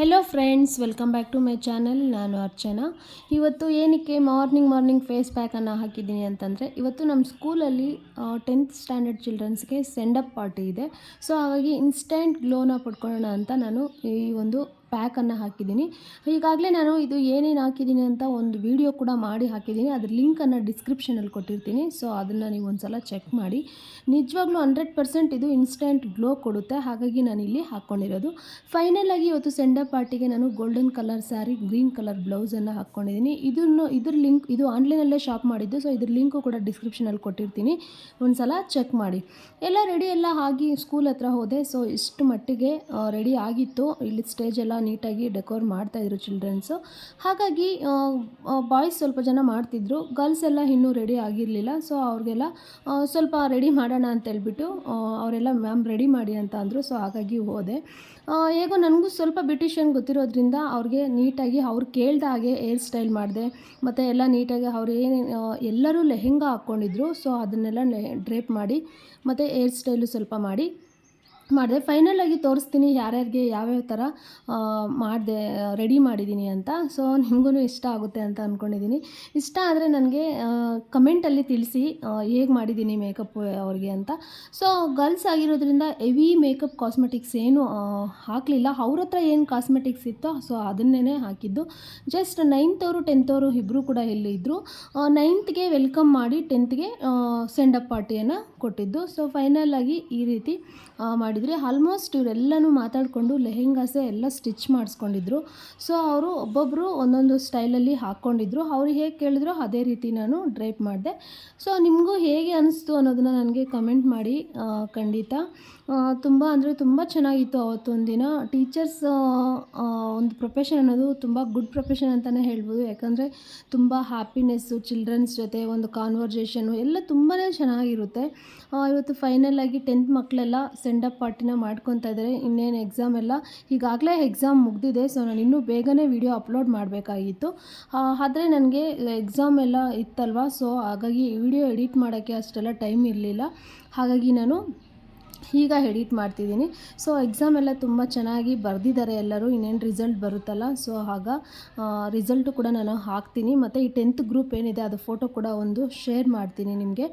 Hello friends welcome back to my channel ನಾನು ಅರ್ಚನಾ. ಇವತ್ತು ಏನಕ್ಕೆ ಮಾರ್ನಿಂಗ್ ಮಾರ್ನಿಂಗ್ ಫೇಸ್ ಪ್ಯಾಕನ್ನು ಹಾಕಿದ್ದೀನಿ ಅಂತಂದರೆ, ಇವತ್ತು ನಮ್ಮ ಸ್ಕೂಲಲ್ಲಿ ಟೆಂತ್ ಸ್ಟ್ಯಾಂಡರ್ಡ್ ಚಿಲ್ಡ್ರನ್ಸ್ಗೆ ಸೆಂಡಪ್ ಪಾರ್ಟಿ ಇದೆ. ಸೊ ಹಾಗಾಗಿ ಇನ್ಸ್ಟೆಂಟ್ ಗ್ಲೋನ ಪಡ್ಕೊಳ್ಳೋಣ ಅಂತ ನಾನು ಈ ಒಂದು ಪ್ಯಾಕನ್ನು ಹಾಕಿದ್ದೀನಿ. ಈಗಾಗಲೇ ನಾನು ಇದು ಏನೇನು ಹಾಕಿದ್ದೀನಿ ಅಂತ ಒಂದು ವಿಡಿಯೋ ಕೂಡ ಮಾಡಿ ಹಾಕಿದ್ದೀನಿ. ಅದ್ರ ಲಿಂಕನ್ನು ಡಿಸ್ಕ್ರಿಪ್ಷನಲ್ಲಿ ಕೊಟ್ಟಿರ್ತೀನಿ. ಸೊ ಅದನ್ನು ನೀವು ಒಂದು ಸಲ ಚೆಕ್ ಮಾಡಿ. ನಿಜವಾಗ್ಲೂ ಹಂಡ್ರೆಡ್ ಪರ್ಸೆಂಟ್ ಇದು ಇನ್ಸ್ಟೆಂಟ್ ಗ್ಲೋ ಕೊಡುತ್ತೆ. ಹಾಗಾಗಿ ನಾನು ಇಲ್ಲಿ ಹಾಕ್ಕೊಂಡಿರೋದು ಫೈನಲ್ ಆಗಿ ಇವತ್ತು ಸೆಂಡರ್ ಪಾರ್ಟಿಗೆ ನಾನು golden colour sari green colour ಬ್ಲೌಸನ್ನು ಹಾಕ್ಕೊಂಡಿದ್ದೀನಿ ಇದನ್ನು, ಇದ್ರ ಲಿಂಕ್, ಇದು ಆನ್ಲೈನಲ್ಲೇ ಶಾಪ್ ಮಾಡಿದ್ದು. ಸೊ ಇದ್ರ ಲಿಂಕು ಕೂಡ ಡಿಸ್ಕ್ರಿಪ್ಷನಲ್ಲಿ ಕೊಟ್ಟಿರ್ತೀನಿ. ಒಂದು ಸಲ ಚೆಕ್ ಮಾಡಿ. ಎಲ್ಲ ರೆಡಿ ಎಲ್ಲ ಆಗಿ ಸ್ಕೂಲ್ ಹತ್ರ ಹೋದೆ. ಸೊ ಇಷ್ಟು ಮಟ್ಟಿಗೆ ರೆಡಿ ಆಗಿತ್ತು. ಇಲ್ಲಿ ಸ್ಟೇಜ್ ಎಲ್ಲ ನೀಟಾಗಿ ಡೆಕೋರ್ ಮಾಡ್ತಾಯಿದ್ರು ಚಿಲ್ಡ್ರನ್ಸು. ಹಾಗಾಗಿ ಬಾಯ್ಸ್ ಸ್ವಲ್ಪ ಜನ ಮಾಡ್ತಿದ್ರು. ಗರ್ಲ್ಸ್ ಎಲ್ಲ ಇನ್ನೂ ರೆಡಿ ಆಗಿರಲಿಲ್ಲ. ಸೊ, ಅವ್ರಿಗೆಲ್ಲ ಸ್ವಲ್ಪ ರೆಡಿ ಮಾಡೋಣ ಅಂತ ಹೇಳ್ಬಿಟ್ಟು ಅವರೆಲ್ಲ ಮ್ಯಾಮ್ ರೆಡಿ ಮಾಡಿ ಅಂತ ಅಂದರು. ಸೊ, ಹಾಗಾಗಿ ಹೋದೆ. ಹೇಗೋ ನನಗೂ ಸ್ವಲ್ಪ ಬ್ಯೂಟಿಷಿಯನ್ ಗೊತ್ತಿರೋದ್ರಿಂದ ಅವ್ರಿಗೆ ನೀಟಾಗಿ ಅವ್ರು ಕೇಳ್ದ ಹಾಗೆ ಹೇರ್ ಸ್ಟೈಲ್ ಮಾಡಿದೆ. ಮತ್ತು ಎಲ್ಲ ನೀಟಾಗಿ ಅವ್ರು ಏನು ಎಲ್ಲರೂ ಲೆಹೆಂಗಾ ಹಾಕ್ಕೊಂಡಿದ್ರು. ಸೊ, ಅದನ್ನೆಲ್ಲ ಡ್ರೇಪ್ ಮಾಡಿ, ಮತ್ತು ಹೇರ್ ಸ್ಟೈಲು ಸ್ವಲ್ಪ ಮಾಡಿ. ಮಾಡಿದೆ ಫೈನಲಾಗಿ ತೋರಿಸ್ತೀನಿ ಯಾರ್ಯಾರಿಗೆ ಯಾವ್ಯಾವ ಥರ ಮಾಡಿದೆ ರೆಡಿ ಮಾಡಿದ್ದೀನಿ ಅಂತ. ಸೊ ನಿಮಗೂ ಇಷ್ಟ ಆಗುತ್ತೆ ಅಂತ ಅಂದ್ಕೊಂಡಿದ್ದೀನಿ ಇಷ್ಟ ಆದರೆ ನನಗೆ ಕಮೆಂಟಲ್ಲಿ ತಿಳಿಸಿ ಹೇಗೆ ಮಾಡಿದ್ದೀನಿ ಮೇಕಪ್ ಅವ್ರಿಗೆ ಅಂತ. ಸೊ ಗರ್ಲ್ಸ್ ಆಗಿರೋದ್ರಿಂದ ಹೆವಿ ಮೇಕಪ್ ಕಾಸ್ಮೆಟಿಕ್ಸ್ ಏನು ಹಾಕಲಿಲ್ಲ. ಅವ್ರ ಹತ್ರ ಏನು ಕಾಸ್ಮೆಟಿಕ್ಸ್ ಇತ್ತೋ ಸೊ ಅದನ್ನೇ ಹಾಕಿದ್ದು. ಜಸ್ಟ್ ನೈನ್ತ್ ಅವರು ಟೆಂತ್ ಅವರು ಇಬ್ಬರು ಕೂಡ ಇಲ್ಲಿ ಇದ್ದರು ನೈನ್ತ್ಗೆ ವೆಲ್ಕಮ್ ಮಾಡಿ ಟೆಂತ್ಗೆ ಸೆಂಡಪ್ ಪಾರ್ಟಿಯನ್ನು ಕೊಟ್ಟಿದ್ದು. ಸೊ ಫೈನಲ್ ಆಗಿ ಈ ರೀತಿ ಆ, ಮಾಡಿದ್ರಿ ಆಲ್ಮೋಸ್ಟ್ ಇವರೆಲ್ಲನೂ ಮಾತಾಡಿಕೊಂಡು ಲೆಹೆಂಗಾಸೆ ಎಲ್ಲ ಸ್ಟಿಚ್ ಮಾಡಿಸ್ಕೊಂಡಿದ್ರು. ಸೊ ಅವರು ಒಬ್ಬೊಬ್ಬರು ಒಂದೊಂದು ಸ್ಟೈಲಲ್ಲಿ ಹಾಕ್ಕೊಂಡಿದ್ರು ಅವ್ರು ಹೇಗೆ ಕೇಳಿದ್ರು ಅದೇ ರೀತಿ ನಾನು ಡ್ರೈಪ್ ಮಾಡಿದೆ. ಸೊ ನಿಮಗೂ ಹೇಗೆ ಅನಿಸ್ತು ಅನ್ನೋದನ್ನು ನನಗೆ ಕಮೆಂಟ್ ಮಾಡಿ ಖಂಡಿತ. ತುಂಬ ಅಂದರೆ ತುಂಬ ಚೆನ್ನಾಗಿತ್ತು ಅವತ್ತೊಂದು ದಿನ ಟೀಚರ್ಸ್ ಒಂದು ಪ್ರೊಫೆಷನ್ ಅನ್ನೋದು ತುಂಬ ಗುಡ್ ಪ್ರೊಫೆಷನ್ ಅಂತಲೇ ಹೇಳ್ಬೋದು. ಯಾಕಂದರೆ ತುಂಬ ಹ್ಯಾಪಿನೆಸ್ಸು ಚಿಲ್ಡ್ರನ್ಸ್ ಜೊತೆ ಒಂದು ಕಾನ್ವರ್ಜೇಷನು ಎಲ್ಲ ತುಂಬಾ ಚೆನ್ನಾಗಿರುತ್ತೆ. ಇವತ್ತು ಫೈನಲ್ ಆಗಿ ಟೆಂತ್ ಮಕ್ಕಳೆಲ್ಲ ಸೆಂಡಪ್ ಪಾರ್ಟಿನ ಮಾಡ್ಕೊತಾ ಇದ್ದಾರೆ. ಇನ್ನೇನು ಎಕ್ಸಾಮ್ ಎಲ್ಲ ಈಗಾಗಲೇ ಎಕ್ಸಾಮ್ ಮುಗ್ದಿದೆ. ಸೊ ನಾನು ಇನ್ನೂ ಬೇಗನೆ ವಿಡಿಯೋ ಅಪ್ಲೋಡ್ ಮಾಡಬೇಕಾಗಿತ್ತು. ಆದರೆ ನನಗೆ ಎಕ್ಸಾಮ್ ಎಲ್ಲ ಇತ್ತಲ್ವಾ? ಸೊ ಹಾಗಾಗಿ ವಿಡಿಯೋ ಎಡಿಟ್ ಮಾಡೋಕ್ಕೆ ಅಷ್ಟೆಲ್ಲ ಟೈಮ್ ಇರಲಿಲ್ಲ. ಹಾಗಾಗಿ ನಾನು ಈಗ ಎಡಿಟ್ ಮಾಡ್ತಿದ್ದೀನಿ. ಸೊ ಎಕ್ಸಾಮ್ ಎಲ್ಲ ತುಂಬ ಚೆನ್ನಾಗಿ ಬರೆದಿದ್ದಾರೆ ಎಲ್ಲರೂ. ಇನ್ನೇನು ರಿಸಲ್ಟ್ ಬರುತ್ತಲ್ಲ? ಸೊ ಆಗ ರಿಸಲ್ಟು ಕೂಡ ನಾನು ಹಾಕ್ತೀನಿ. ಮತ್ತು ಈ ಟೆಂತ್ ಗ್ರೂಪ್ ಏನಿದೆ, ಅದು ಫೋಟೋ ಕೂಡ ಒಂದು ಶೇರ್ ಮಾಡ್ತೀನಿ ನಿಮಗೆ.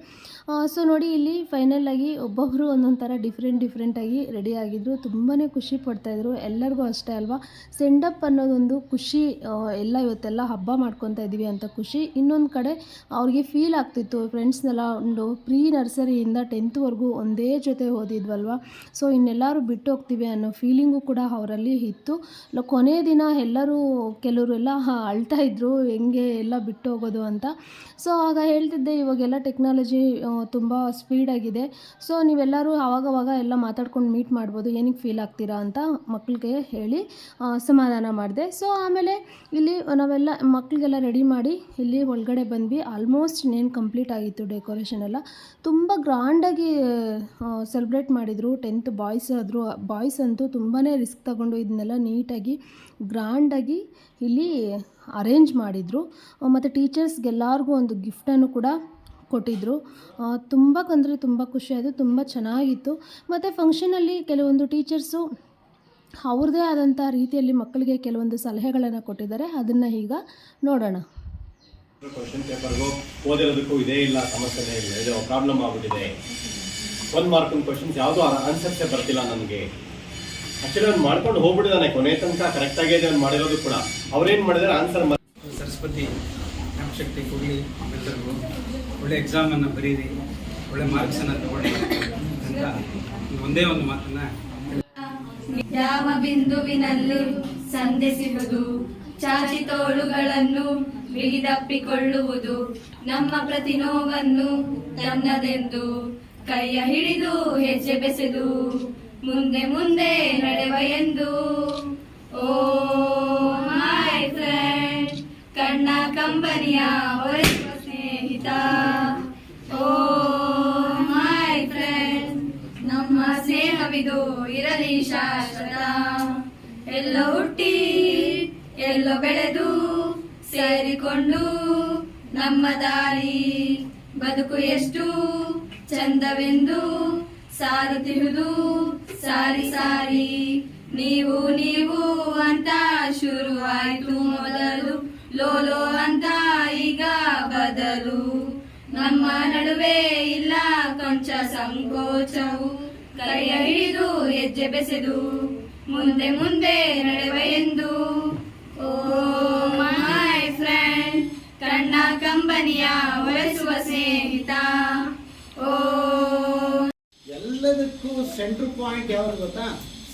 ಸೊ ನೋಡಿ, ಇಲ್ಲಿ ಫೈನಲ್ ಆಗಿ ಒಬ್ಬೊಬ್ಬರು ಒಂದೊಂದು ಥರ ಡಿಫ್ರೆಂಟ್ ಡಿಫ್ರೆಂಟಾಗಿ ರೆಡಿ ಆಗಿದ್ರು. ತುಂಬಾ ಖುಷಿ ಪಡ್ತಾಯಿದ್ರು ಎಲ್ಲರಿಗೂ ಅಷ್ಟೇ ಅಲ್ವಾ? ಸೆಂಡಪ್ ಅನ್ನೋದೊಂದು ಖುಷಿ ಎಲ್ಲ ಇವತ್ತೆಲ್ಲ ಹಬ್ಬ ಮಾಡ್ಕೊತಾ ಇದ್ದೀವಿ ಅಂತ ಖುಷಿ. ಇನ್ನೊಂದು ಕಡೆ ಅವ್ರಿಗೆ ಫೀಲ್ ಆಗ್ತಿತ್ತು. ಫ್ರೆಂಡ್ಸ್ನೆಲ್ಲ ಒಂದು ಪ್ರೀ ನರ್ಸರಿಯಿಂದ ಟೆಂತ್ವರೆಗೂ ಒಂದೇ ಜೊತೆ ಓದಿದ್ವಲ್ವ ಸೊ ಇನ್ನೆಲ್ಲರೂ ಬಿಟ್ಟು ಹೋಗ್ತೀವಿ ಅನ್ನೋ ಫೀಲಿಂಗು ಕೂಡ ಅವರಲ್ಲಿ ಇತ್ತು. ಕೊನೆ ದಿನ ಎಲ್ಲರೂ ಕೆಲವರೆಲ್ಲ ಅಳ್ತಾ ಇದ್ರು, ಹೆಂಗೆ ಎಲ್ಲ ಬಿಟ್ಟು ಹೋಗೋದು ಅಂತ. ಸೊ ಆಗ ಹೇಳ್ತಿದ್ದೆ, ಇವಾಗೆಲ್ಲ ಟೆಕ್ನಾಲಜಿ ತುಂಬ ಸ್ಪೀಡಾಗಿದೆ ಸೊ ನೀವೆಲ್ಲರೂ ಆವಾಗವಾಗ ಎಲ್ಲ ಮಾತಾಡ್ಕೊಂಡು ಮೀಟ್ ಮಾಡ್ಬೋದು, ಏನಕ್ಕೆ ಫೀಲ್ ಆಗ್ತೀರಾ ಅಂತ ಮಕ್ಕಳಿಗೆ ಹೇಳಿ ಸಮಾಧಾನ ಮಾಡಿದೆ. ಸೊ ಆಮೇಲೆ ಇಲ್ಲಿ ನಾವೆಲ್ಲ ಮಕ್ಕಳಿಗೆಲ್ಲ ರೆಡಿ ಮಾಡಿ, ಇಲ್ಲಿ ಒಳಗಡೆ ಬಂದ್ವಿ. ಆಲ್ಮೋಸ್ಟ್ ಇನ್ನೇನು ಕಂಪ್ಲೀಟ್ ಆಗಿತ್ತು ಡೆಕೋರೇಷನ್ ಎಲ್ಲ. ತುಂಬ ಗ್ರ್ಯಾಂಡಾಗಿ ಸೆಲೆಬ್ರೇಟ್ ಮಾಡಿದರು ಟೆಂತ್ ಬಾಯ್ಸ್ ಆದರೂ ಬಾಯ್ಸ್ ಅಂತೂ ತುಂಬಾ ರಿಸ್ಕ್ ತಗೊಂಡು ಇದನ್ನೆಲ್ಲ ನೀಟಾಗಿ ಗ್ರ್ಯಾಂಡಾಗಿ ಇಲ್ಲಿ ಅರೇಂಜ್ ಮಾಡಿದರು. ಮತ್ತು ಟೀಚರ್ಸ್ಗೆಲ್ಲರಿಗೂ ಒಂದು ಗಿಫ್ಟನ್ನು ಕೂಡ ಕೊಟ್ಟಿದ್ದರು ತುಂಬ ಅಂದರೆ ತುಂಬ ಖುಷಿಯಾಯಿತು ತುಂಬ ಚೆನ್ನಾಗಿತ್ತು. ಮತ್ತು ಫಂಕ್ಷನಲ್ಲಿ ಕೆಲವೊಂದು ಟೀಚರ್ಸು ಅವ್ರದ್ದೇ ಆದಂಥ ರೀತಿಯಲ್ಲಿ ಮಕ್ಕಳಿಗೆ ಕೆಲವೊಂದು ಸಲಹೆಗಳನ್ನು ಕೊಟ್ಟಿದ್ದಾರೆ. ಅದನ್ನು ಈಗ ನೋಡೋಣ. ಕ್ವಶನ್ ಪೇಪರ್ಗೂ ಓದಿರೋದಕ್ಕೂ ಇದೇ ಇಲ್ಲ, ಸಮಸ್ಯೆನೇ ಇಲ್ಲ. ಪ್ರಾಬ್ಲಮ್ ಆಗ್ಬಿಟ್ಟಿದೆ. ಒಂದು ಮಾರ್ಕಿನ ಕ್ವಶನ್ಸ್ ಯಾವುದು ಆನ್ಸರ್ಸೇ ಬರ್ತಿಲ್ಲ ನನಗೆ ಆಕ್ಚುಲಿ ಅವ್ನು ಮಾಡ್ಕೊಂಡು ಹೋಗ್ಬಿಟ್ಟಿದ್ದಾನೆ ಕೊನೆ ತನಕ ಕರೆಕ್ಟ್ ಆಗಿದೆ ಅವ್ನು ಮಾಡಿರೋದು ಕೂಡ. ಅವ್ರೇನು ಮಾಡಿದ್ರೆ ಆನ್ಸರ್ ಸರಸ್ವತಿ ಶಕ್ತಿ ಕೊಡಲಿ ಎಲ್ಲರಿಗೂ ಒಳ್ಳೆ ಎಕ್ಸಾಮನ್ನು ಬರೀರಿ ಒಳ್ಳೆ ಮಾರ್ಕ್ಸನ್ನು ತಗೊಳ್ಳಿ ಅಂತ ಒಂದೇ ಒಂದು ಮಾತನ್ನ ಯಾವ ಬಿಂದುವಿನಲ್ಲಿ ಸಂಧಿಸುವುದು ಚಾಚಿ ತೋಳುಗಳನ್ನು ಬಿಗಿದಪ್ಪಿಕೊಳ್ಳುವುದು. ನಮ್ಮ ಪ್ರತಿ ನೋವನ್ನು ತನ್ನದೆಂದು ಕೈಯ ಹಿಡಿದು ಹೆಜ್ಜೆ ಬೆಸೆದು ಮುಂದೆ ಮುಂದೆ ನಡೆವ ಎಂದು. ಓ ಮೈ ಫ್ರೆಂಡ್, ಕಣ್ಣ ಕಂಬನಿಯ ಹೊರೆಯುವ ಸ್ನೇಹಿತ. ಓ ಮೈ ಫ್ರೆಂಡ್, ನಮ್ಮ ಸ್ನೇಹವಿದು ಇರಲಿ ಶಾಶ್ವತ. ಎಲ್ಲ ಹುಟ್ಟಿ, ಎಲ್ಲ ಬೆಳೆದು ಸೇರಿಕೊಂಡು ನಮ್ಮ ದಾರಿ ಬದುಕು ಎಷ್ಟು. ಚಂದವೆಂದು ಸಾರುತ್ತಿರುವುದು ಸಾರಿ ಸಾರಿ. ನೀವು ನೀವು ಅಂತ ಶುರುವಾಯಿತು ಮೊದಲು. ಲೋಲೋ ಅಂತ ಈಗ ಬದಲು. ನಮ್ಮ ನಡುವೆ ಇಲ್ಲ ಕೊಂಚ ಸಂಕೋಚವು. ಕೈಯ ಹಿಡಿದು, ಹೆಜ್ಜೆ ಬೆಸೆದು. ಮುಂದೆ ಮುಂದೆ ನಡೆವ ಎಂದು. ಓ ಮೈ ಫ್ರೆಂಡ್, ಕಣ್ಣ ಕಂಬನಿಯ ಒರೆಸುವ ಸ್ನೇಹಿತ. ಎಲ್ಲದಕ್ಕೂ ಸೆಂಟ್ರ್ ಪಾಯಿಂಟ್ ಯಾವ್ದು ಗೊತ್ತಾ?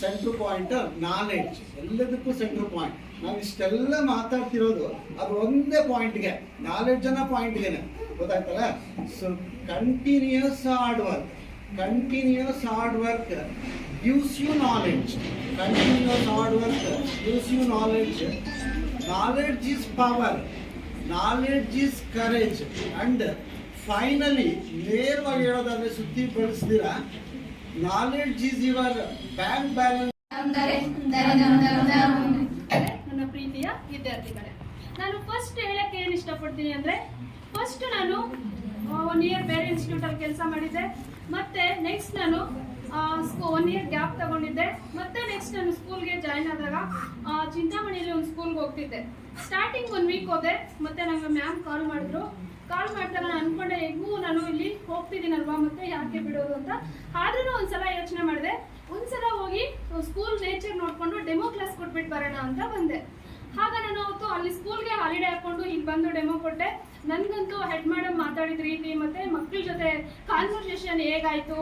ಸೆಂಟ್ರ್ ಪಾಯಿಂಟ್ ನಾಲೆಡ್ಜ್ ಎಲ್ಲದಕ್ಕೂ ಸೆಂಟ್ರ್ ಪಾಯಿಂಟ್ ನಾವು ಇಷ್ಟೆಲ್ಲ ಮಾತಾಡ್ತಿರೋದು ಅದು ಒಂದೇ ಪಾಯಿಂಟ್ಗೆ ನಾಲೆಡ್ಜ್ ಅನ್ನೋ ಪಾಯಿಂಟ್ಗೆನೆ ಗೊತ್ತಾಯ್ತಲ್ಲ? So continuous hard work continuous hard work gives you knowledge continuous hard work gives you knowledge knowledge is power knowledge is courage and finally ನೇರವಾಗಿ ಹೇಳೋದಾದ್ರೆ ಸುದ್ದಿ ಬಳಸ್ತೀರಾ? Knowledge is your bank balance ನನ್ನ ಪ್ರೀತಿಯ ವಿದ್ಯಾರ್ಥಿಗಳೇ ನಾನು ಫಸ್ಟ್ ಹೇಳಕ್ಕೆ ಏನು ಇಷ್ಟಪಡ್ತೀನಿ ಅಂದರೆ ಫಸ್ಟ್ ನಾನು ಒನ್ ಇಯರ್ ಬೇರೆ ಇನ್ಸ್ಟಿಟ್ಯೂಟಲ್ಲಿ ಕೆಲಸ ಮಾಡಿದ್ದೆ ಮತ್ತೆ ನೆಕ್ಸ್ಟ್ ನಾನು ಒನ್ ಇಯರ್ ಗ್ಯಾಪ್ ತಗೊಂಡಿದ್ದೆ ಮತ್ತೆ ನೆಕ್ಸ್ಟ್ ನಾನು ಸ್ಕೂಲ್ಗೆ ಜಾಯ್ನ್ ಆದಾಗ ಚಿಂತಾಮಣಿಯಲ್ಲಿ ಒಂದು ಸ್ಕೂಲ್ಗೆ ಹೋಗ್ತಿದ್ದೆ. ಸ್ಟಾರ್ಟಿಂಗ್ ಒಂದು ವೀಕ್ ಹೋದೆ ಮತ್ತೆ ನಂಗೆ ಮ್ಯಾಮ್ ಕಾಲ್ ಮಾಡಿದ್ರು. ಕಾಲ್ ಮಾಡ್ತಾರೆ ನಾನು ಅನ್ಕೊಂಡೆ ಹೆಂಗೂ ನಾನು ಇಲ್ಲಿ ಹೋಗ್ತಿದ್ದೀನಲ್ವಾ ಮತ್ತೆ ಯಾಕೆ ಬಿಡೋದು ಅಂತ? ಆದ್ರೂ ಒಂದ್ಸಲ ಯೋಚನೆ ಮಾಡಿದೆ. ಒಂದ್ಸಲ ಹೋಗಿ ಸ್ಕೂಲ್ ನೇಚರ್ ನೋಡ್ಕೊಂಡು ಡೆಮೋ ಕ್ಲಾಸ್ ಕೊಟ್ಬಿಟ್ಟು ಬರೋಣ ಅಂತ ಬಂದೆ. ಆಗ ನಾನು ಅವತ್ತು ಅಲ್ಲಿ ಸ್ಕೂಲ್ಗೆ ಹಾಲಿಡೇ ಹಾಕೊಂಡು ಇಲ್ಲಿ ಬಂದು ಡೆಮೋ ಕೊಟ್ಟೆ. ನನಗಂತೂ ಹೆಡ್ ಮೇಡಮ್ ಮಾತಾಡಿದ ರೀತಿ ಮತ್ತೆ ಮಕ್ಳ ಜೊತೆ ಕಾನ್ವರ್ಸೇಷನ್ ಹೇಗಾಯ್ತು?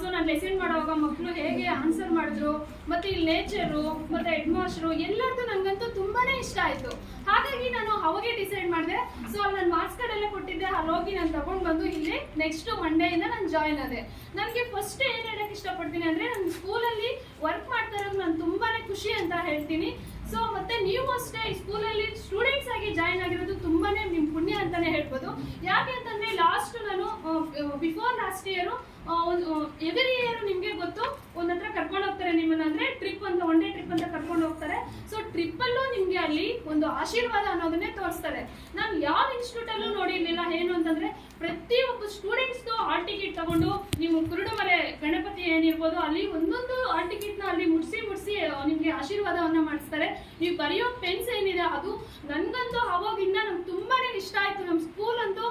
ಸೊ ನಾನು ಲೆಸನ್ ಮಾಡುವಾಗ ಮಕ್ಕಳು ಹೇಗೆ ಆನ್ಸರ್ ಮಾಡಿದ್ರು, ಮತ್ತೆ ಇಲ್ಲಿ ನೇಚರು ಮತ್ತೆ ಹೆಡ್ ಮಾಸ್ಟ್ರು ಎಲ್ಲರದ್ದು ನನಗಂತೂ ತುಂಬಾನೇ ಇಷ್ಟ ಆಯ್ತು. ಹಾಗಾಗಿ ನಾನು ಅವಾಗೆ ಡಿಸೈಡ್ ಮಾಡಿದೆ. ಸೊ ನಾನು ಮಾರ್ಕ್ಸ್ ಕಾರ್ಡ್ ಎಲ್ಲ ಕೊಟ್ಟಿದ್ದೆ ಅಲ್ಲಿ ನಾನು ತಗೊಂಡು ಬಂದು ಇಲ್ಲಿ ನೆಕ್ಸ್ಟ್ ಮಂಡೆಯಿಂದ ನಾನು ಜಾಯ್ನ್ ಆದೆ. ನನಗೆ ಫಸ್ಟ್ ಏನು ಹೇಳಕ್ಕೆ ಇಷ್ಟಪಡ್ತೀನಿ ಅಂದರೆ ನನ್ನ ಸ್ಕೂಲಲ್ಲಿ ವರ್ಕ್ ಮಾಡ್ತಾ ಇರೋದು ನಾನು ತುಂಬಾನೇ ಖುಷಿ ಅಂತ ಹೇಳ್ತೀನಿ. ಸೊ ಮತ್ತೆ ನೀವು ಅಷ್ಟೇ ಸ್ಕೂಲಲ್ಲಿ ಸ್ಟೂಡೆಂಟ್ಸ್ ಆಗಿ ಜಾಯ್ನ್ ಆಗಿರೋದು ತುಂಬಾನೇ ನಿಮ್ ಪುಣ್ಯ ಅಂತಾನೆ ಹೇಳ್ಬೋದು. ಯಾಕೆ ಅಂತಂದ್ರೆ ಲಾಸ್ಟ್ ನಾನು before last year every year ನಿಮ್ಗೆ ಗೊತ್ತು, ಒಂದ್ ಹತ್ರ ಕರ್ಕೊಂಡು ಹೋಗ್ತಾರೆ ನಿಮ್ಮನ್ನ ಅಂದ್ರೆ ಟ್ರಿಪ್ ಅಂತ ಒನ್ ಡೇ ಟ್ರಿಪ್ ಅಂತ ಕರ್ಕೊಂಡು ಹೋಗ್ತಾರೆ. ಸೊ ಟ್ರಿಪ್ ಅಲ್ಲೂ ನಿಮ್ಗೆ ಅಲ್ಲಿ ಒಂದು ಆಶೀರ್ವಾದ ಅನ್ನೋದನ್ನೇ ತೋರಿಸ್ತಾರೆ. ನಾನು ಯಾವ ಇನ್ಸ್ಟಿಟ್ಯೂಟ್ ಅಲ್ಲೂ ನೋಡಿರ್ಲಿಲ್ಲ ಏನು ಅಂತಂದ್ರೆ ಪ್ರತಿಯೊಬ್ಬ ಸ್ಟೂಡೆಂಟ್ಸ್ ಹಾಲ್ ಟಿಕೆಟ್ ತಗೊಂಡು ನೀವು ಕುರುಡುಮಲೆ ಗಣಪತಿ ಏನಿರ್ಬೋದು ಅಲ್ಲಿ ಒಂದೊಂದು ಹಾಲ್ ಟಿಕೆಟ್ನ ಅಲ್ಲಿ ಮುಡ್ಸಿ ಮುಡ್ಸಿ ನಿಮ್ಗೆ ಆಶೀರ್ವಾದವನ್ನ ಮಾಡಿಸ್ತಾರೆ. ನೀವು ಬರೆಯೋ ಪೆನ್ಸ್ ಏನಿದೆ ಅದು ನನಗಂತೂ ಅವಾಗಿಂದ ನಂಗೆ ತುಂಬಾನೇ ಇಷ್ಟ ಆಯ್ತು. ನಮ್ಮ ಸ್ಕೂಲ್ ಅಂತೂ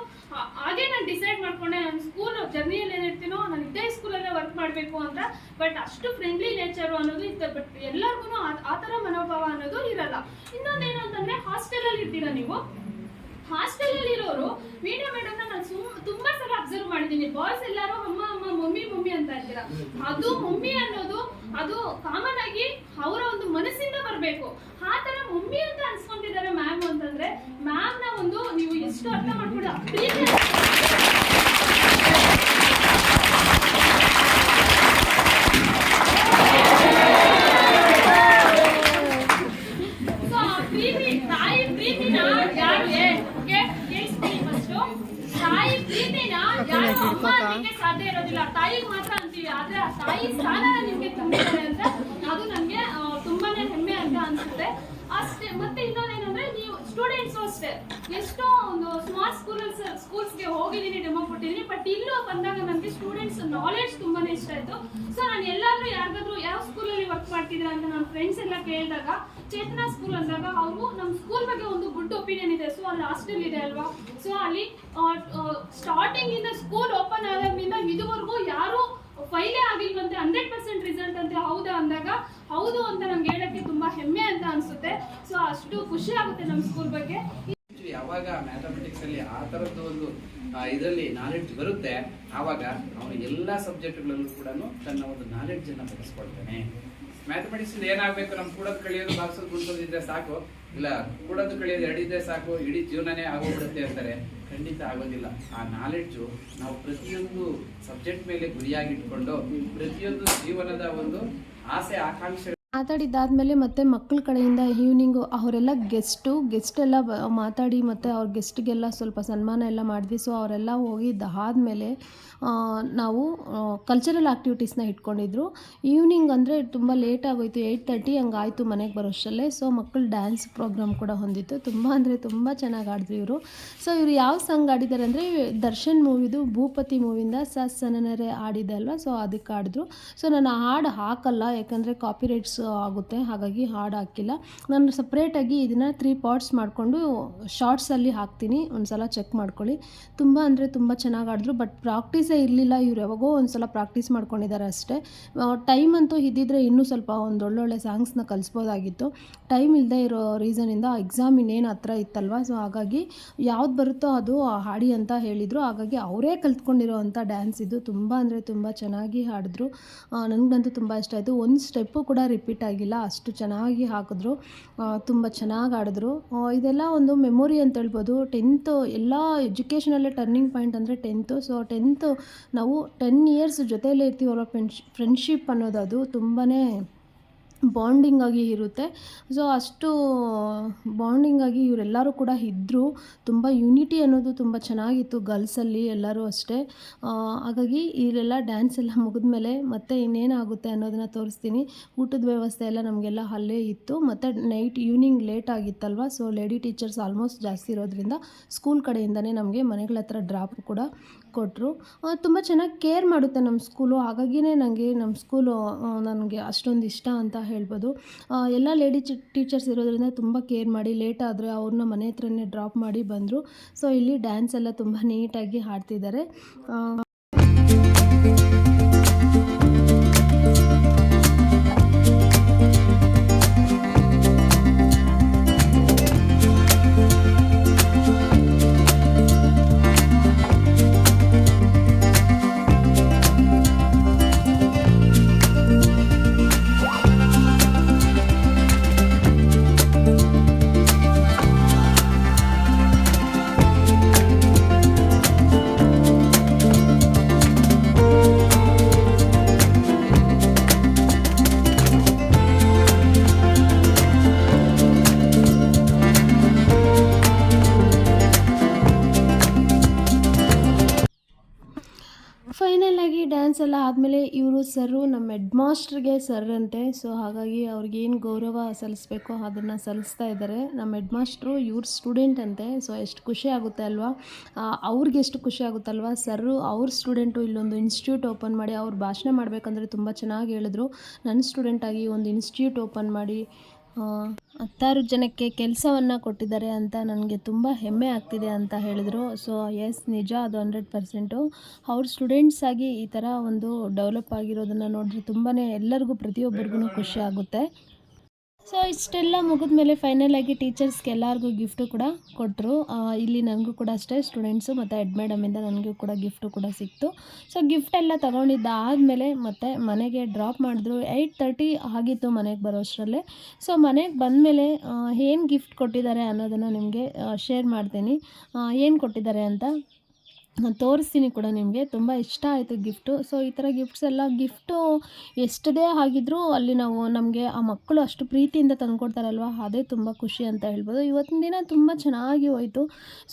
ಹಾಗೆ ನಾನು ಡಿಸೈಡ್ ಮಾಡ್ಕೊಂಡೆ. ನನ್ನ ಸ್ಕೂಲ್ ಜರ್ನಿಯಲ್ಲಿ ಏನಿರ್ತೀನೋ ನಾನು ಇದೇ ಸ್ಕೂಲಲ್ಲೇ ವರ್ಕ್ ಮಾಡಬೇಕು ಅಂತ. ಬಟ್ ಅಷ್ಟು ಫ್ರೆಂಡ್ಲಿ ನೇಚರು ಅನ್ನೋದು ಇತ್ತು. ಬಟ್ ಎಲ್ಲರಿಗೂ ಆ ಥರ ಮನೋಭಾವ ಅನ್ನೋದು ಇರಲ್ಲ. ಇನ್ನೊಂದೇನು ಅಂತಂದರೆ ಹಾಸ್ಟೆಲಲ್ಲಿ ಇರ್ತೀರ ನೀವು? ಹಾಸ್ಟೆಲಲ್ಲಿ ಇರೋರು ಮೀಡಿಯಾ ಮೇಡಮ್ ನಾನು ತುಂಬಾ ಸಲ ಅಬ್ಸರ್ವ್ ಮಾಡಿದ್ದೀನಿ. ಬಾಯ್ಸ್ ಎಲ್ಲರೂ ಅಮ್ಮ ಅಮ್ಮ, ಮಮ್ಮಿ ಮಮ್ಮಿ ಅಂತ ಇದ್ದೀರಾ? ಅದು ಮಮ್ಮಿ ಅನ್ನೋದು ಅದು ಕಾಮನ್ ಆಗಿ ಅವರ ಒಂದು ಮನಸ್ಸಿಂದ ಬರಬೇಕು. ಆ ತರ ಮಮ್ಮಿ ಅಂತ ಅನ್ಸ್ಕೊಂಡಿದ್ದಾರೆ ಮ್ಯಾಮ್ ಅಂತಂದ್ರೆ ಮ್ಯಾಮ್ನ ಒಂದು ನೀವು ಎಷ್ಟು ಅರ್ಥ ಮಾಡ್ಕೊಂಡು ಪ್ರೀತಿ ಸೊ ಪ್ರೀತಿ ತಾಯಿ ಪ್ರೀತಿನ ಯಾರು ಕೇಳಿಸ್ತೀನಿ ಫಸ್ಟ್ ತಾಯಿ ಪ್ರೀತಿನ ಅನ್ನಕ್ಕೆ ಸಾಧ್ಯ ಇರೋದಿಲ್ಲ. ತಾಯಿಗೆ ಮಾತ್ರ ಅಂತೀವಿ. ಆದ್ರೆ ಆ ತಾಯಿ ಸ್ಥಾನ ನಿಮ್ಗೆ ತುಂಬಿದ್ದಾರೆ ಅಂತ ಅದು ನನಗೆ ತುಂಬಾನೇ ಹೆಮ್ಮೆ ಅಂತ ಅನ್ಸುತ್ತೆ. ಅಷ್ಟೇ, ಮತ್ತೆ ಇನ್ನೊಂದೇನಂದ್ರೆ ನೀವು ಸ್ಟೂಡೆಂಟ್ಸ್ ಅಷ್ಟೇ. ಎಷ್ಟೋ ಒಂದು ಸ್ಮಾಲ್ ಸ್ಕೂಲ್ ಸ್ಕೂಲ್ಸ್ಗೆ ಹೋಗಿದ್ದೀನಿ ಡೆಮೋ ಕೊಟ್ಟಿದ್ದೀನಿ ಬಟ್ ಇಲ್ಲೂ ಬಂದಾಗ ನನಗೆ ಸ್ಟೂಡೆಂಟ್ಸ್ ನಾಲೆಡ್ಜ್ ತುಂಬಾನೇ ಇಷ್ಟ ಆಯ್ತು. ಸೊ ನಾನು ಎಲ್ಲಾದ್ರೂ ಯಾರಿಗಾದ್ರೂ ಯಾವ ಸ್ಕೂಲಲ್ಲಿ ವರ್ಕ್ ಮಾಡ್ತಿದ್ದೀರಾ ಅಂತ ನನ್ನ ಫ್ರೆಂಡ್ಸ್ ಎಲ್ಲ ಕೇಳಿದಾಗ, ಚೇತನಾ ಸ್ಕೂಲ್ ಅಂದಾಗ ಅವರು ನಮ್ಮ ಸ್ಕೂಲ್ ಬಗ್ಗೆ ಒಂದು ಗುಡ್ ಒಪಿನಿಯನ್ ಇದೆ. ಸೊ ಅಲ್ಲಿ ಹಾಸ್ಟೆಲ್ ಇದೆ ಅಲ್ವಾ? ಸೊ ಅಲ್ಲಿ ಸ್ಟಾರ್ಟಿಂಗ್ ಇಂದ ಸ್ಕೂಲ್ ಫೈಲೇ ಆಗಿಲ್ವಂತೆ ಹಂಡ್ರೆಡ್ ಪರ್ಸೆಂಟ್ ರಿಸಲ್ಟ್ ಅಂತ ಹೌದಾ ಅಂದಾಗ, ಹೌದು ಅಂತ ನಮ್ಗೆ ಹೇಳಕ್ಕೆ ತುಂಬಾ ಹೆಮ್ಮೆ ಅಂತ ಅನ್ಸುತ್ತೆ. ಸೊ ಅಷ್ಟು ಖುಷಿ ಆಗುತ್ತೆ ನಮ್ಮ ಸ್ಕೂಲ್ ಬಗ್ಗೆ. ಯಾವಾಗ ಮ್ಯಾಥಮೆಟಿಕ್ಸ್ ಅಲ್ಲಿ ಆ ತರದ್ದು ಒಂದು ಇದರಲ್ಲಿ ನಾಲೆಡ್ಜ್ ಬರುತ್ತೆ. ಆವಾಗ ಅವನು ಎಲ್ಲ ಸಬ್ಜೆಕ್ಟ್ಗಳಲ್ಲೂ ಕೂಡ ತನ್ನ ಒಂದು ನಾಲೆಡ್ಜ್ ಅನ್ನ ಬೆಳೆಸ್ಕೊಳ್ತಾನೆ. ಮ್ಯಾಥಮೆಟಿಕ್ಸ್ ಏನಾಗಬೇಕು ನಮ್ ಕೂಡ ಕಳಿಯೋದು ಬಾಕ್ಸ್ ಗುಣಿಸೋದಿದ್ರೆ ಸಾಕು. ಇಲ್ಲ ಕೂಡೋದು ಕಳಿಯೋದು ಎರಡಿದ್ರೆ ಸಾಕು, ಇಡೀ ಜೀವನನೇ ಆಗೋಗ್ಬಿಡುತ್ತೆ ಅಂತಾರೆ. ಖಂಡಿತ ಆಗೋದಿಲ್ಲ. ಆ ನಾಲೆಡ್ಜು ನಾವು ಪ್ರತಿಯೊಂದು ಸಬ್ಜೆಕ್ಟ್ ಮೇಲೆ ಗುರಿಯಾಗಿಟ್ಕೊಂಡು ಪ್ರತಿಯೊಂದು ಜೀವನದ ಒಂದು ಆಸೆ, ಆಕಾಂಕ್ಷೆ ಮಾತಾಡಿದ್ದಾದಮೇಲೆ ಮತ್ತೆ ಮಕ್ಕಳ ಕಡೆಯಿಂದ ಈವ್ನಿಂಗು ಅವರೆಲ್ಲ ಗೆಸ್ಟು ಗೆಸ್ಟ್ ಎಲ್ಲ ಬ- ಮಾತಾಡಿ ಮತ್ತು ಅವ್ರ ಗೆಸ್ಟ್ಗೆಲ್ಲ ಸ್ವಲ್ಪ ಸನ್ಮಾನ ಎಲ್ಲ ಮಾಡಿದ್ವಿ. ಸೊ ಅವರೆಲ್ಲ ಹೋಗಿದ್ದಾದಮೇಲೆ ನಾವು ಕಲ್ಚರಲ್ ಆ್ಯಕ್ಟಿವಿಟೀಸ್ನ ಇಟ್ಕೊಂಡಿದ್ರು. ಈವ್ನಿಂಗ್ ಅಂದರೆ ತುಂಬ ಲೇಟ್ ಆಗೋಯ್ತು. ಏಯ್ಟ್ ತರ್ಟಿ ಹಂಗೆ ಆಯಿತು ಮನೆಗೆ ಬರೋಷ್ಟರಲ್ಲೇ ಸೊ ಮಕ್ಕಳು ಡ್ಯಾನ್ಸ್ ಪ್ರೋಗ್ರಾಮ್ ಕೂಡ ಹೊಂದಿತ್ತು. ತುಂಬ ಅಂದರೆ ತುಂಬ ಚೆನ್ನಾಗಿ ಆಡಿದ್ರು ಇವರು. ಸೊ ಇವರು ಯಾವ ಸಾಂಗ್ ಆಡಿದ್ದಾರೆ ಅಂದರೆ, ದರ್ಶನ್ ಮೂವಿದು ಭೂಪತಿ ಮೂವಿಂದ ಸ ಸನನರೇ ಆಡಿದೆ ಅಲ್ವಾ? ಸೊ ಅದಕ್ಕೆ ಆಡಿದ್ರು. ಸೊ ನಾನು ಹಾಡು ಹಾಕಲ್ಲ, ಯಾಕಂದರೆ ಕಾಪಿರೈಟ್ಸ್ ಆಗುತ್ತೆ, ಹಾಗಾಗಿ ಹಾಡು ಹಾಕಿಲ್ಲ. ನಾನು ಸಪ್ರೇಟಾಗಿ ಇದನ್ನು ತ್ರೀ ಪಾರ್ಟ್ಸ್ ಮಾಡಿಕೊಂಡು ಶಾರ್ಟ್ಸಲ್ಲಿ ಹಾಕ್ತೀನಿ ಒಂದು ಸಲ ಚೆಕ್ ಮಾಡ್ಕೊಳ್ಳಿ. ತುಂಬ ಅಂದರೆ ತುಂಬ ಚೆನ್ನಾಗಿ ಆಡಿದ್ರು ಬಟ್ ಪ್ರಾಕ್ಟೀಸೇ ಇರಲಿಲ್ಲ, ಇವ್ರು ಯಾವಾಗೋ ಒಂದು ಸಲ ಪ್ರಾಕ್ಟೀಸ್ ಮಾಡ್ಕೊಂಡಿದ್ದಾರೆ ಅಷ್ಟೇ ಟೈಮ್ ಅಂತೂ ಇದ್ದಿದ್ರೆ ಇನ್ನೂ ಸ್ವಲ್ಪ ಒಂದು ಒಳ್ಳೊಳ್ಳೆ ಸಾಂಗ್ಸ್ನ ಕಲಿಸ್ಬೋದಾಗಿತ್ತು. ಟೈಮ್ ಇಲ್ಲದೆ ಇರೋ ರೀಸನಿಂದ ಎಕ್ಸಾಮ್ ಇನ್ನೇನು ಹತ್ರ ಇತ್ತಲ್ವ ಸೊ ಹಾಗಾಗಿ ಯಾವ್ದು ಬರುತ್ತೋ ಅದು ಹಾಡಿ ಅಂತ ಹೇಳಿದರು. ಹಾಗಾಗಿ ಅವರೇ ಕಲ್ತ್ಕೊಂಡಿರೋ ಅಂಥ ಡ್ಯಾನ್ಸ್ ಇದು ತುಂಬ ಅಂದರೆ ತುಂಬ ಚೆನ್ನಾಗಿ ಹಾಡಿದ್ರು. ನನಗಂತೂ ತುಂಬ ಇಷ್ಟ ಆಯಿತು. ಒಂದು ಸ್ಟೆಪ್ಪು ಕೂಡ ರಿಪೀಟ್ ಆಗಿಲ್ಲ, ಅಷ್ಟು ಚೆನ್ನಾಗಿ ಹಾಕಿದ್ರು ತುಂಬ ಚೆನ್ನಾಗಿ ಆಡಿದ್ರು. ಇದೆಲ್ಲ ಒಂದು ಮೆಮೊರಿ ಅಂತ ಹೇಳ್ಬೋದು. ಟೆಂತು ಎಲ್ಲ ಎಜುಕೇಷನಲ್ಲೇ ಟರ್ನಿಂಗ್ ಪಾಯಿಂಟ್ ಅಂದರೆ ಟೆಂತು ಸೊ ಟೆಂತು ನಾವು ಟೆನ್ ಇಯರ್ಸ್ ಜೊತೆಯಲ್ಲೇ ಇರ್ತೀವಲ್ಲ ಫ್ರೆಂಡ್ಶ್ ಫ್ರೆಂಡ್ಶಿಪ್ ಅನ್ನೋದು ಅದು ತುಂಬಾ ಬಾಂಡಿಂಗ್ ಆಗಿ ಇರುತ್ತೆ. ಸೊ ಅಷ್ಟು ಬಾಂಡಿಂಗ್ ಆಗಿ ಇವರೆಲ್ಲರೂ ಕೂಡ ಇದ್ದರು ತುಂಬ ಯುನಿಟಿ ಅನ್ನೋದು ತುಂಬ ಚೆನ್ನಾಗಿತ್ತು ಗರ್ಲ್ಸಲ್ಲಿ ಎಲ್ಲರೂ ಅಷ್ಟೇ. ಹಾಗಾಗಿ ಇವರೆಲ್ಲ ಡ್ಯಾನ್ಸ್ ಎಲ್ಲ ಮುಗಿದ್ಮೇಲೆ ಮತ್ತೆ ಇನ್ನೇನಾಗುತ್ತೆ ಅನ್ನೋದನ್ನ ತೋರಿಸ್ತೀನಿ. ಊಟದ ವ್ಯವಸ್ಥೆ ಎಲ್ಲ ನಮಗೆಲ್ಲ ಅಲ್ಲೇ ಇತ್ತು. ಮತ್ತು ನೈಟ್ ಈವ್ನಿಂಗ್ ಲೇಟ್ ಆಗಿತ್ತಲ್ವ? ಸೊ ಲೇಡಿ ಟೀಚರ್ಸ್ ಆಲ್ಮೋಸ್ಟ್ ಜಾಸ್ತಿ ಇರೋದ್ರಿಂದ ಸ್ಕೂಲ್ ಕಡೆಯಿಂದನೇ ನಮಗೆ ಮನೆಗಳ ಹತ್ರ ಡ್ರಾಪ್ ಕೂಡ ಕೊಟ್ಟರು. ತುಂಬ ಚೆನ್ನಾಗಿ ಕೇರ್ ಮಾಡುತ್ತೆ ನಮ್ಮ ಸ್ಕೂಲು ಹಾಗಾಗಿಯೇ ನನಗೆ ನಮ್ಮ ಸ್ಕೂಲು ನನಗೆ ಅಷ್ಟೊಂದು ಇಷ್ಟ ಅಂತ ಹೇಳ್ಬೋದು. ಎಲ್ಲ ಲೇಡಿ ಟೀಚರ್ಸ್ ಇರೋದ್ರಿಂದ ತುಂಬ ಕೇರ್ ಮಾಡಿ ಲೇಟ್ ಆದರೆ ಅವ್ರನ್ನ ಮನೆ ಹತ್ರನೇ ಡ್ರಾಪ್ ಮಾಡಿ ಬಂದರು. ಸೊ ಇಲ್ಲಿ ಡ್ಯಾನ್ಸ್ ಎಲ್ಲ ತುಂಬ ನೀಟಾಗಿ ಹಾಡ್ತಿದ್ದಾರೆ. ಫೈನಲ್ ಆಗಿ ಡ್ಯಾನ್ಸ್ ಎಲ್ಲ ಆದಮೇಲೆ ಇವರು ಸರ್ರು ನಮ್ಮ ಹೆಡ್ ಮಾಸ್ಟರ್ಗೆ ಸರ್ ಅಂತೆ ಸೊ ಹಾಗಾಗಿ ಅವ್ರಿಗೇನು ಗೌರವ ಸಲ್ಲಿಸ್ಬೇಕೋ ಅದನ್ನು ಸಲ್ಲಿಸ್ತಾ ಇದ್ದಾರೆ. ನಮ್ಮ ಹೆಡ್ ಮಾಸ್ಟ್ರು ಇವ್ರ ಸ್ಟೂಡೆಂಟ್ ಅಂತೆ. ಸೊ ಎಷ್ಟು ಖುಷಿ ಆಗುತ್ತೆ ಅಲ್ವಾ? ಅವ್ರಿಗೆ ಎಷ್ಟು ಖುಷಿ ಆಗುತ್ತಲ್ವಾ ಸರ್ರು ಅವ್ರ ಸ್ಟೂಡೆಂಟು ಇಲ್ಲೊಂದು ಇನ್ಸ್ಟಿಟ್ಯೂಟ್ ಓಪನ್ ಮಾಡಿ ಅವ್ರು ಭಾಷಣ ಮಾಡಬೇಕಂದ್ರೆ ತುಂಬ ಚೆನ್ನಾಗಿ ಹೇಳಿದ್ರು. ನನ್ನ ಸ್ಟೂಡೆಂಟಾಗಿ ಒಂದು ಇನ್ಸ್ಟಿಟ್ಯೂಟ್ ಓಪನ್ ಮಾಡಿ ಹತ್ತಾರು ಜನಕ್ಕೆ ಕೆಲಸವನ್ನು ಕೊಟ್ಟಿದ್ದಾರೆ ಅಂತ ನನಗೆ ತುಂಬ ಹೆಮ್ಮೆ ಆಗ್ತಿದೆ ಅಂತ ಹೇಳಿದರು. ಸೊ ಎಸ್ ನಿಜ, ಅದು ಹಂಡ್ರೆಡ್ ಪರ್ಸೆಂಟು ಅವ್ರ ಸ್ಟೂಡೆಂಟ್ಸ್ ಆಗಿ ಈ ಥರ ಒಂದು ಡೆವಲಪ್ ಆಗಿರೋದನ್ನು ನೋಡಿದ್ರೆ ತುಂಬಾ ಎಲ್ಲರಿಗೂ ಪ್ರತಿಯೊಬ್ಬರಿಗೂ ಖುಷಿ ಆಗುತ್ತೆ. ಸೊ ಇಷ್ಟೆಲ್ಲ ಮುಗಿದ್ಮೇಲೆ ಫೈನಲ್ ಆಗಿ ಟೀಚರ್ಸ್ಗೆ ಎಲ್ಲರಿಗೂ ಗಿಫ್ಟು ಕೂಡ ಕೊಟ್ಟರು ಇಲ್ಲಿ ನನಗೂ ಕೂಡ ಅಷ್ಟೇ ಸ್ಟೂಡೆಂಟ್ಸು ಮತ್ತು ಹೆಡ್ ಮೇಡಮಿಂದ ನನಗೂ ಕೂಡ ಗಿಫ್ಟು ಕೂಡ ಸಿಕ್ತು. ಸೊ ಗಿಫ್ಟ್ ಎಲ್ಲ ತೊಗೊಂಡಿದ್ದಾದಮೇಲೆ ಮತ್ತೆ ಮನೆಗೆ ಡ್ರಾಪ್ ಮಾಡಿದ್ರು. ಏಯ್ಟ್ ತರ್ಟಿ ಆಗಿತ್ತು ಮನೆಗೆ ಬರೋಷ್ಟರಲ್ಲೇ ಸೊ ಮನೆಗೆ ಬಂದಮೇಲೆ ಏನು ಗಿಫ್ಟ್ ಕೊಟ್ಟಿದ್ದಾರೆ ಅನ್ನೋದನ್ನು ನಿಮಗೆ ಶೇರ್ ಮಾಡ್ತೀನಿ. ಏನು ಕೊಟ್ಟಿದ್ದಾರೆ ಅಂತ? ತೋರಿಸ್ತೀನಿ ಕೂಡ ನಿಮಗೆ. ತುಂಬ ಇಷ್ಟ ಆಯಿತು ಗಿಫ್ಟು. ಸೊ ಈ ಥರ ಗಿಫ್ಟ್ಸ್ ಎಲ್ಲ ಗಿಫ್ಟು ಎಷ್ಟದೇ ಆಗಿದ್ರೂ ಅಲ್ಲಿ ನಾವು ನಮಗೆ ಆ ಮಕ್ಕಳು ಅಷ್ಟು ಪ್ರೀತಿಯಿಂದ ತಂದುಕೊಡ್ತಾರಲ್ವ? ಅದೇ ತುಂಬ ಖುಷಿ ಅಂತ ಹೇಳ್ಬೋದು. ಇವತ್ತಿನ ದಿನ ತುಂಬ ಚೆನ್ನಾಗಿ ಹೋಯಿತು.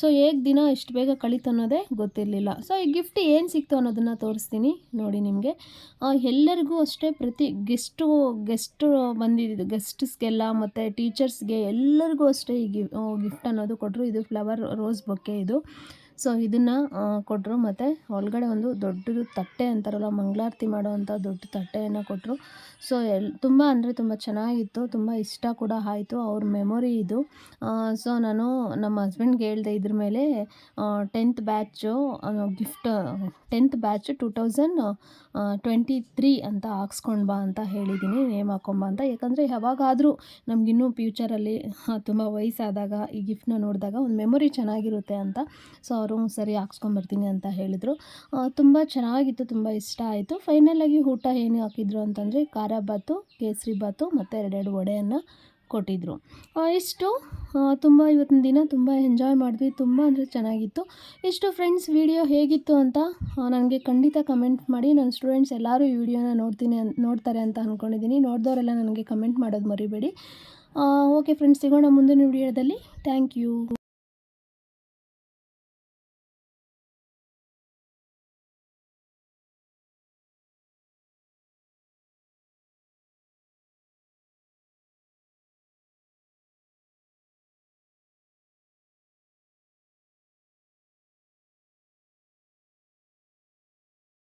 ಸೊ ಹೇಗೆ ದಿನ ಎಷ್ಟು ಬೇಗ ಕಳೀತು ಅನ್ನೋದೇ ಗೊತ್ತಿರಲಿಲ್ಲ. ಸೊ ಈ ಗಿಫ್ಟ್ ಏನು ಸಿಕ್ತು ಅನ್ನೋದನ್ನು ತೋರಿಸ್ತೀನಿ ನೋಡಿ ನಿಮಗೆ. ಎಲ್ಲರಿಗೂ ಅಷ್ಟೇ ಪ್ರತಿ ಗೆಸ್ಟು ಗೆಸ್ಟು ಬಂದಿದ್ದು ಗೆಸ್ಟ್ಸ್ಗೆಲ್ಲ ಮತ್ತು ಟೀಚರ್ಸ್ಗೆ ಎಲ್ಲರಿಗೂ ಅಷ್ಟೇ ಈ ಗಿಫ್ಟ್ ಅನ್ನೋದು ಕೊಟ್ಟರು ಇದು ಫ್ಲವರ್ ರೋಸ್ ಬೊಕ್ಕೆ ಇದು. ಸೊ ಇದನ್ನು ಕೊಟ್ಟರು ಮತ್ತು ಒಳಗಡೆ ಒಂದು ದೊಡ್ಡದು ತಟ್ಟೆ ಅಂತಾರಲ್ಲ, ಮಂಗಳಾರತಿ ಮಾಡೋವಂಥ ದೊಡ್ಡ ತಟ್ಟೆಯನ್ನು ಕೊಟ್ಟರು ಸೊ ಎಲ್, ತುಂಬ ಅಂದರೆ ತುಂಬ ಚೆನ್ನಾಗಿತ್ತು, ತುಂಬ ಇಷ್ಟ ಕೂಡ ಆಯಿತು ಅವ್ರ ಮೆಮೊರಿ ಇದು. ಸೊ ನಾನು ನಮ್ಮ ಹಸ್ಬೆಂಡ್ಗೆ ಹೇಳಿದೆ ಇದ್ರ ಮೇಲೆ tenth batch gift tenth batch two thousand twenty three ಅಂತ ಹಾಕ್ಸ್ಕೊಂಡು ಬಾ ಅಂತ ಹೇಳಿದ್ದೀನಿ ನೇಮ್ ಹಾಕೊಂಬ ಅಂತ. ಯಾಕಂದರೆ ಯಾವಾಗಾದರೂ ನಮಗಿನ್ನೂ ಫ್ಯೂಚರಲ್ಲಿ ತುಂಬ ವಯಸ್ಸಾದಾಗ ಈ ಗಿಫ್ಟನ್ನ ನೋಡಿದಾಗ ಒಂದು ಮೆಮೊರಿ ಚೆನ್ನಾಗಿರುತ್ತೆ ಅಂತ. ಸೊ ಅವರು ಸರಿ ಹಾಕ್ಸ್ಕೊಂಬರ್ತೀನಿ ಅಂತ ಹೇಳಿದರು. ತುಂಬ ಚೆನ್ನಾಗಿತ್ತು, ತುಂಬ ಇಷ್ಟ ಆಯಿತು. ಫೈನಲಾಗಿ ಊಟ ಏನು ಹಾಕಿದ್ರು ಅಂತಂದರೆ ಖಾರ ಬಾತು ಕೇಸರಿ ಬಾತು ಮತ್ತು ಎರಡೆರಡು ವಡೆಯನ್ನು ಕೊಟ್ಟಿದ್ದರು ಇಷ್ಟು. ತುಂಬ ಇವತ್ತಿನ ದಿನ ತುಂಬ ಎಂಜಾಯ್ ಮಾಡಿದ್ವಿ, ತುಂಬ ಅಂದರೆ ಚೆನ್ನಾಗಿತ್ತು. ಇಷ್ಟು ಫ್ರೆಂಡ್ಸ್ ವಿಡಿಯೋ ಹೇಗಿತ್ತು ಅಂತ ನನಗೆ ಖಂಡಿತ ಕಮೆಂಟ್ ಮಾಡಿ. ನನ್ನ ಸ್ಟೂಡೆಂಟ್ಸ್ ಎಲ್ಲರೂ ಈ ವಿಡಿಯೋನ ನೋಡ್ತೀನಿ ನೋಡ್ತಾರೆ ಅಂತ ಅಂದ್ಕೊಂಡಿದ್ದೀನಿ ನೋಡಿದವರೆಲ್ಲ ನನಗೆ ಕಮೆಂಟ್ ಮಾಡೋದು ಮರಿಬೇಡಿ. ಓಕೆ ಫ್ರೆಂಡ್ಸ್ ಸಿಗೋಣ ಮುಂದಿನ ವಿಡಿಯೋದಲ್ಲಿ ಥ್ಯಾಂಕ್ ಯು